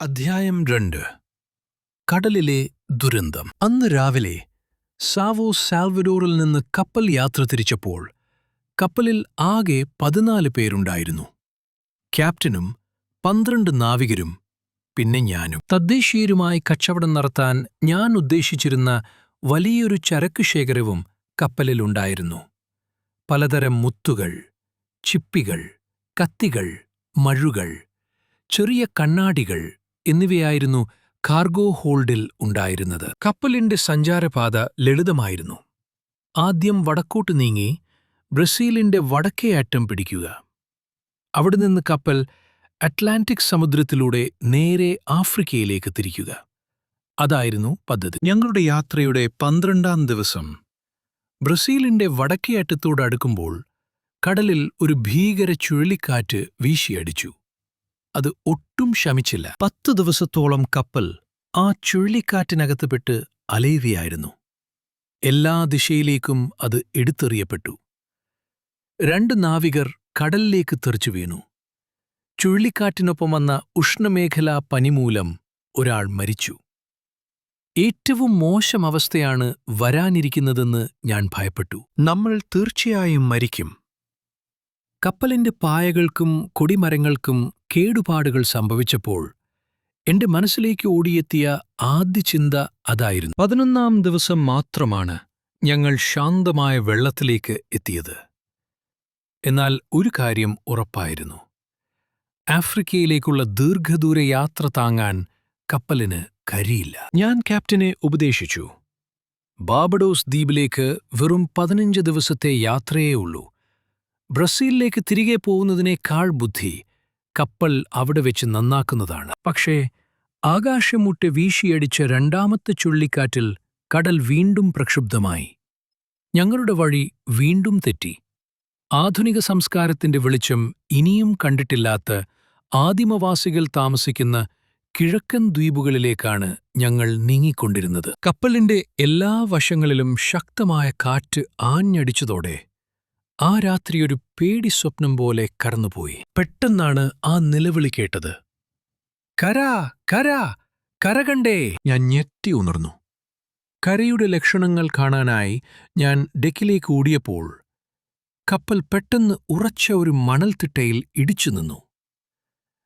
അധ്യായം രണ്ട്. കടലിലെ ദുരന്തം. അന്ന് രാവിലെ സാവോ സാൽവഡോറിൽ നിന്ന് കപ്പൽ യാത്ര തിരിച്ചപ്പോൾ കപ്പലിൽ ആകെ പതിനാല് പേരുണ്ടായിരുന്നു. ക്യാപ്റ്റനും പന്ത്രണ്ട് നാവികരും പിന്നെ ഞാനും. തദ്ദേശീയരുമായി കച്ചവടം നടത്താൻ ഞാൻ ഉദ്ദേശിച്ചിരുന്ന വലിയൊരു ചരക്ക് ശേഖരവും കപ്പലിലുണ്ടായിരുന്നു പലതരം മുത്തുകൾ ചിപ്പികൾ കത്തികൾ മഴുകൾ ചെറിയ കണ്ണാടികൾ എന്നിവയായിരുന്നു കാർഗോ ഹോൾഡിൽ ഉണ്ടായിരുന്നത്. കപ്പലിന്റെ സഞ്ചാരപാത ലളിതമായിരുന്നു. ആദ്യം വടക്കോട്ട് നീങ്ങി ബ്രസീലിന്റെ വടക്കേ അറ്റം പിടിക്കുക. അവിടെ നിന്ന് കപ്പൽ അറ്റ്ലാന്റിക് സമുദ്രത്തിലൂടെ നേരെ ആഫ്രിക്കയിലേക്ക് തിരിക്കുക. അതായിരുന്നു പദ്ധതി. ഞങ്ങളുടെ യാത്രയുടെ പന്ത്രണ്ടാം ദിവസം. ബ്രസീലിന്റെ വടക്കേ അറ്റത്തോടടുക്കുമ്പോൾ കടലിൽ ഒരു ഭീകര ചുഴലിക്കാറ്റ് വീശിയടിച്ചു. അത് ഒട്ടും ശമിച്ചില്ല. പത്തു ദിവസത്തോളം കപ്പൽ ആ ചുഴലിക്കാറ്റിനകത്തുപെട്ട് അലയുകയായിരുന്നു. എല്ലാ ദിശയിലേക്കും അത് എടുത്തെറിയപ്പെട്ടു. രണ്ട് നാവികർ കടലിലേക്ക് തെറിച്ചു വീണു. ചുഴലിക്കാറ്റിനൊപ്പം വന്ന ഉഷ്ണമേഖലാ പനിമൂലം ഒരാൾ മരിച്ചു. ഏറ്റവും മോശം അവസ്ഥയാണ് വരാനിരിക്കുന്നതെന്ന് ഞാൻ ഭയപ്പെട്ടു. നമ്മൾ തീർച്ചയായും മരിക്കും. കപ്പലിന്റെ പായകൾക്കും കൊടിമരങ്ങൾക്കും കേടുപാടുകൾ സംഭവിച്ചപ്പോൾ എന്റെ മനസ്സിലേക്ക് ഓടിയെത്തിയ ആദ്യ ചിന്ത അതായിരുന്നു. പതിനൊന്നാം ദിവസം മാത്രമാണ് ഞങ്ങൾ ശാന്തമായ വെള്ളത്തിലേക്ക് എത്തിയത്. എന്നാൽ ഒരു കാര്യം ഉറപ്പായിരുന്നു. ആഫ്രിക്കയിലേക്കുള്ള ദീർഘദൂര യാത്ര താങ്ങാൻ കപ്പലിന് കരിയില്ല ഞാൻ ക്യാപ്റ്റനെ ഉപദേശിച്ചു. ബാബഡോസ് ദ്വീപിലേക്ക് വെറും പതിനഞ്ച് ദിവസത്തെ യാത്രയേ ഉള്ളൂ. ബ്രസീലിലേക്ക് തിരികെ പോകുന്നതിനേക്കാൾ ബുദ്ധി കപ്പൽ അവിടെ വെച്ച് നന്നാക്കുന്നതാണ്. പക്ഷേ ആകാശമുട്ട് വീശിയടിച്ച രണ്ടാമത്തെ ചുള്ളിക്കാറ്റിൽ കടൽ വീണ്ടും പ്രക്ഷുബ്ധമായി. ഞങ്ങളുടെ വഴി വീണ്ടും തെറ്റി. ആധുനിക സംസ്കാരത്തിന്റെ വെളിച്ചം ഇനിയും കണ്ടിട്ടില്ലാത്ത ആദിമവാസികൾ താമസിക്കുന്ന കിഴക്കൻ ദ്വീപുകളിലേക്കാണ് ഞങ്ങൾ നീങ്ങിക്കൊണ്ടിരുന്നത്. കപ്പലിന്റെ എല്ലാ വശങ്ങളിലും ശക്തമായ കാറ്റ് ആഞ്ഞടിച്ചതോടെ ആ രാത്രിയൊരു പേടി സ്വപ്നം പോലെ കടന്നുപോയി. പെട്ടെന്നാണ് ആ നിലവിളി കേട്ടത്. കരാ കരാ കരകണ്ടേ ഞാൻ ഞെട്ടി ഉണർന്നു. കരയുടെ ലക്ഷണങ്ങൾ കാണാനായി ഞാൻ ഡെക്കിലേക്ക് ഓടിയപ്പോൾ കപ്പൽ പെട്ടെന്ന് ഉറച്ച ഒരു മണൽത്തിട്ടയിൽ ഇടിച്ചു നിന്നു.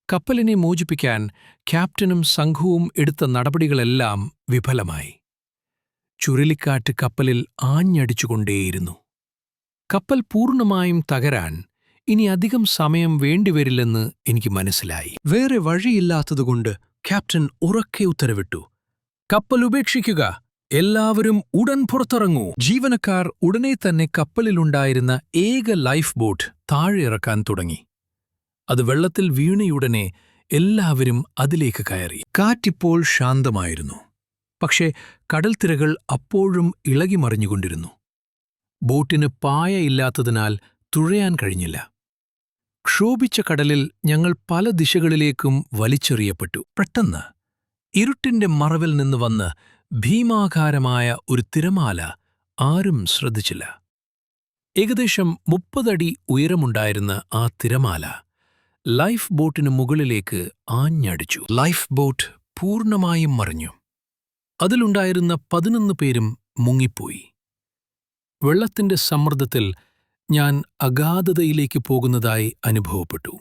കപ്പലിനെ മോചിപ്പിക്കാൻ ക്യാപ്റ്റനും സംഘവും എടുത്ത നടപടികളെല്ലാം വിഫലമായി. ചുഴലിക്കാറ്റ് കപ്പലിൽ ആഞ്ഞടിച്ചുകൊണ്ടേയിരുന്നു. കപ്പൽ പൂർണമായും തകരാൻ ഇനി അധികം സമയം വേണ്ടിവരില്ലെന്ന് എനിക്ക് മനസ്സിലായി. വേറെ വഴിയില്ലാത്തതുകൊണ്ട് ക്യാപ്റ്റൻ ഉറക്കെ ഉത്തരവിട്ടു. കപ്പൽ ഉപേക്ഷിക്കുക. എല്ലാവരും ഉടൻ പുറത്തിറങ്ങൂ. ജീവനക്കാർ ഉടനെ തന്നെ കപ്പലിലുണ്ടായിരുന്ന ഏക ലൈഫ് ബോട്ട് താഴെ ഇറക്കാൻ തുടങ്ങി. അത് വെള്ളത്തിൽ വീണയുടനെ എല്ലാവരും അതിലേക്ക് കയറി. കാറ്റിപ്പോൾ ശാന്തമായിരുന്നു. പക്ഷേ കടൽത്തിരകൾ അപ്പോഴും ഇളകിമറിഞ്ഞുകൊണ്ടിരുന്നു. ബോട്ടിന് പായ ഇല്ലാത്തതിനാൽ തുഴയാൻ കഴിഞ്ഞില്ല. ക്ഷോഭിച്ച കടലിൽ ഞങ്ങൾ പല ദിശകളിലേക്കും വലിച്ചെറിയപ്പെട്ടു. പെട്ടെന്ന് ഇരുട്ടിന്റെ മറവിൽ നിന്ന് വന്ന് ഭീമാകാരമായ ഒരു തിരമാല ആരും ശ്രദ്ധിച്ചില്ല. ഏകദേശം മുപ്പതടി ഉയരമുണ്ടായിരുന്ന ആ തിരമാല ലൈഫ് ബോട്ടിന് മുകളിലേക്ക് ആഞ്ഞടിച്ചു. ലൈഫ് ബോട്ട് പൂർണമായും മറിഞ്ഞു. അതിലുണ്ടായിരുന്ന പതിനൊന്ന് പേരും മുങ്ങിപ്പോയി. വെള്ളത്തിന്റെ സമ്മർദ്ദത്തിൽ ഞാൻ അഗാധതയിലേക്ക് പോകുന്നതായി അനുഭവപ്പെട്ടു.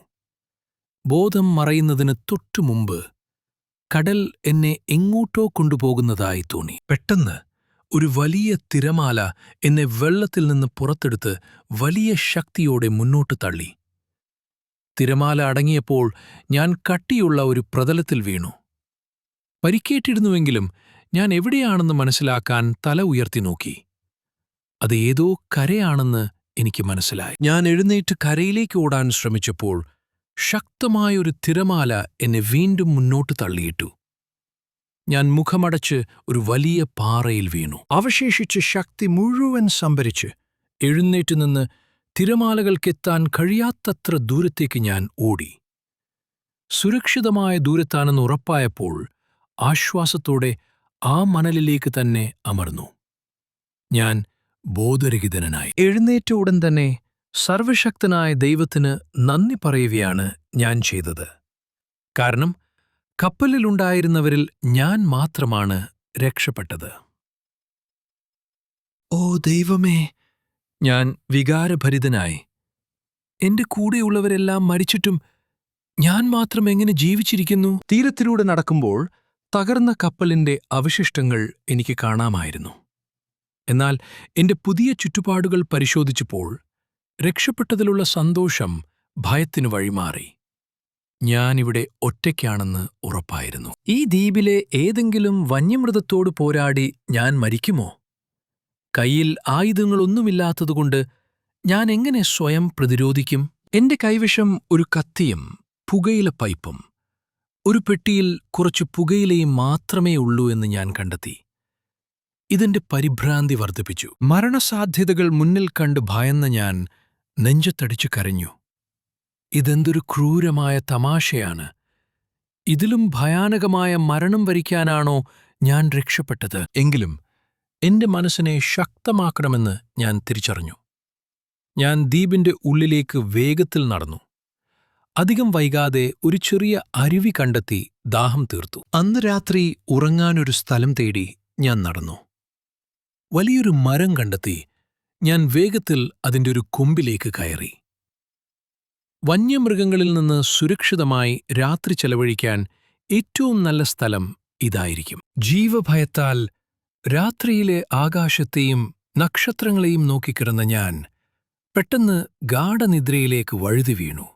ബോധം മറയുന്നതിന് തൊട്ടുമുമ്പ് കടൽ എന്നെ എങ്ങോട്ടോ കൊണ്ടുപോകുന്നതായി തോന്നി. പെട്ടെന്ന് ഒരു വലിയ തിരമാല എന്നെ വെള്ളത്തിൽ നിന്ന് പുറത്തെടുത്ത് വലിയ ശക്തിയോടെ മുന്നോട്ട് തള്ളി. തിരമാല അടങ്ങിയപ്പോൾ ഞാൻ കട്ടിയുള്ള ഒരു പ്രതലത്തിൽ വീണു. പരിക്കേറ്റിരുന്നുവെങ്കിലും ഞാൻ എവിടെയാണെന്ന് മനസ്സിലാക്കാൻ തല ഉയർത്തി നോക്കി. അത് ഏതോ കരയാണെന്ന് എനിക്ക് മനസ്സിലായി. ഞാൻ എഴുന്നേറ്റ് കരയിലേക്ക് ഓടാൻ ശ്രമിച്ചപ്പോൾ ശക്തമായൊരു തിരമാല എന്നെ വീണ്ടും മുന്നോട്ട് തള്ളിയിട്ടു. ഞാൻ മുഖമടച്ച് ഒരു വലിയ പാറയിൽ വീണു. അവശേഷിച്ച ശക്തി മുഴുവൻ സംഭരിച്ച് എഴുന്നേറ്റ് നിന്ന് തിരമാലകൾക്കെത്താൻ കഴിയാത്തത്ര ദൂരത്തേക്ക് ഞാൻ ഓടി. സുരക്ഷിതമായ ദൂരത്താണെന്ന് ഉറപ്പായപ്പോൾ ആശ്വാസത്തോടെ ആ മണലിലേക്ക് തന്നെ അമർന്നു. ഞാൻ ബോധരഹിതനായി. എഴുന്നേറ്റ ഉടൻ തന്നെ സർവശക്തനായ ദൈവത്തിന് നന്ദി പറയുകയാണ് ഞാൻ ചെയ്തത്. കാരണം കപ്പലിലുണ്ടായിരുന്നവരിൽ ഞാൻ മാത്രമാണ് രക്ഷപ്പെട്ടത്. ഓ ദൈവമേ! ഞാൻ വികാരഭരിതനായി. എന്റെ കൂടെയുള്ളവരെല്ലാം മരിച്ചിട്ടും ഞാൻ മാത്രം എങ്ങനെ ജീവിച്ചിരിക്കുന്നു? തീരത്തിലൂടെ നടക്കുമ്പോൾ തകർന്ന കപ്പലിന്റെ അവശിഷ്ടങ്ങൾ എനിക്ക് കാണാമായിരുന്നു. എന്നാൽ എന്റെ പുതിയ ചുറ്റുപാടുകൾ പരിശോധിച്ചപ്പോൾ രക്ഷപ്പെട്ടതിലുള്ള സന്തോഷം ഭയത്തിനു വഴിമാറി. ഞാനിവിടെ ഒറ്റയ്ക്കാണെന്ന് ഉറപ്പായിരുന്നു. ഈ ദ്വീപിലെ ഏതെങ്കിലും വന്യമൃഗത്തോട് പോരാടി ഞാൻ മരിക്കുമോ? കയ്യിൽ ആയുധങ്ങളൊന്നുമില്ലാത്തതുകൊണ്ട് ഞാൻ എങ്ങനെ സ്വയം പ്രതിരോധിക്കും? എന്റെ കൈവശം ഒരു കത്തിയും പുകയില പൈപ്പും. ഒരു പെട്ടിയിൽ കുറച്ചു പുകയിലയും മാത്രമേ ഉള്ളൂ എന്ന് ഞാൻ കണ്ടെത്തി. ഇതെന്റെ പരിഭ്രാന്തി വർദ്ധിപ്പിച്ചു. മരണസാധ്യതകൾ മുന്നിൽ കണ്ട് ഭയന്ന ഞാൻ നെഞ്ചത്തടിച്ചു കരഞ്ഞു. ഇതെന്തൊരു ക്രൂരമായ തമാശയാണ്. ഇതിലും ഭയാനകമായ മരണം വരിക്കാനാണോ ഞാൻ രക്ഷപ്പെട്ടത്? എങ്കിലും എന്റെ മനസ്സിനെ ശക്തമാക്കണമെന്ന് ഞാൻ തിരിച്ചറിഞ്ഞു. ഞാൻ ദ്വീപിന്റെ ഉള്ളിലേക്ക് വേഗത്തിൽ നടന്നു. അധികം വൈകാതെ ഒരു ചെറിയ അരുവി കണ്ടെത്തി ദാഹം തീർത്തു. അന്ന് രാത്രി ഉറങ്ങാനൊരു സ്ഥലം തേടി ഞാൻ നടന്നു. വലിയൊരു മരം കണ്ടെത്തി ഞാൻ വേഗത്തിൽ അതിന്റെ ഒരു കൊമ്പിലേക്ക് കയറി. വന്യമൃഗങ്ങളിൽ നിന്ന് സുരക്ഷിതമായി രാത്രി ചെലവഴിക്കാൻ ഏറ്റവും നല്ല സ്ഥലം ഇതായിരിക്കും. ജീവഭയത്താൽ രാത്രിയിലെ ആകാശത്തെയും നക്ഷത്രങ്ങളെയും നോക്കിക്കിടന്ന ഞാൻ പെട്ടെന്ന് ഗാഠനിദ്രയിലേക്ക് വഴുതി വീണു.